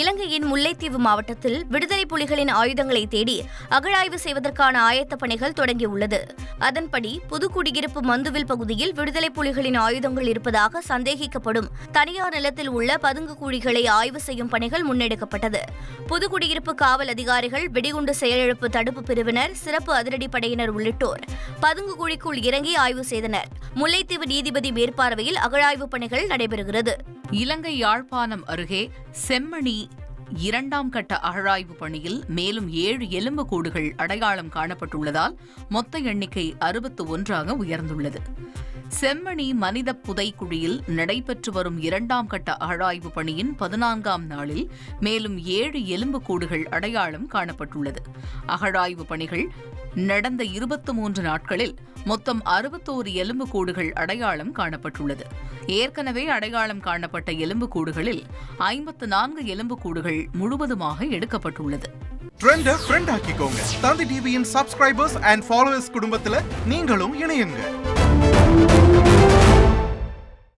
இலங்கையின் முல்லைத்தீவு மாவட்டத்தில் விடுதலை புலிகளின் ஆயுதங்களை தேடி அகழாய்வு செய்வதற்கான ஆயத்த பணிகள் தொடங்கியுள்ளது. அதன்படி புதுக்குடியிருப்பு மந்துவில் பகுதியில் விடுதலை புலிகளின் ஆயுதங்கள் இருப்பதாக சந்தேகிக்கப்படும் தனியார் நிலத்தில் உள்ள பதுங்கு குழிகளை ஆய்வு செய்யும் பணிகள் முன்னெடுக்கப்பட்டது. புதுக்குடியிருப்பு காவல் அதிகாரிகள் வெடிகுண்டு செயலிழப்பு தடுப்பு பிரிவினர் சிறப்பு அதிரடிப்படையினர் உள்ளிட்டோர் பதுங்கு குழிக்குள் இறங்கி ஆய்வு செய்தனர். முல்லைத்தீவு நீதிபதி மேற்பார்வையில் அகழாய்வுப் பணிகள் நடைபெறுகிறது. இலங்கை யாழ்ப்பாணம் அருகே செம்மணி இரண்டாம் கட்ட அகழாய்வு பணியில் மேலும் ஏழு எலும்புக்கூடுகள் அடையாளம் காணப்பட்டுள்ளதால் மொத்த எண்ணிக்கை அறுபத்து ஒன்றாக உயர்ந்துள்ளது. செம்மணி மனித புதைக்குழியில் நடைபெற்று வரும் இரண்டாம் கட்ட அகழாய்வு பணியின் பதினான்காம் நாளில் மேலும் ஏழு எலும்புக்கூடுகள் அடையாளம் காணப்பட்டுள்ளது. அகழாய்வு பணிகள் நடந்த இருபத்து மூன்று நாட்களில் மொத்தம் அறுபத்தோரு எலும்புக்கூடுகள் அடையாளம் காணப்பட்டுள்ளது. ஏற்கனவே அடையாளம் காணப்பட்ட எலும்புக்கூடுகளில் ஐம்பத்து நான்கு எலும்புக்கூடுகள் முழுவதுமாக எடுக்கப்பட்டுள்ளது. ட்ரெண்ட தந்தி டிவியின் சப்ஸ்கிரைபர்ஸ் அண்ட் ஃபாலோவர்ஸ் குடும்பத்துல நீங்களும் இணையுங்க.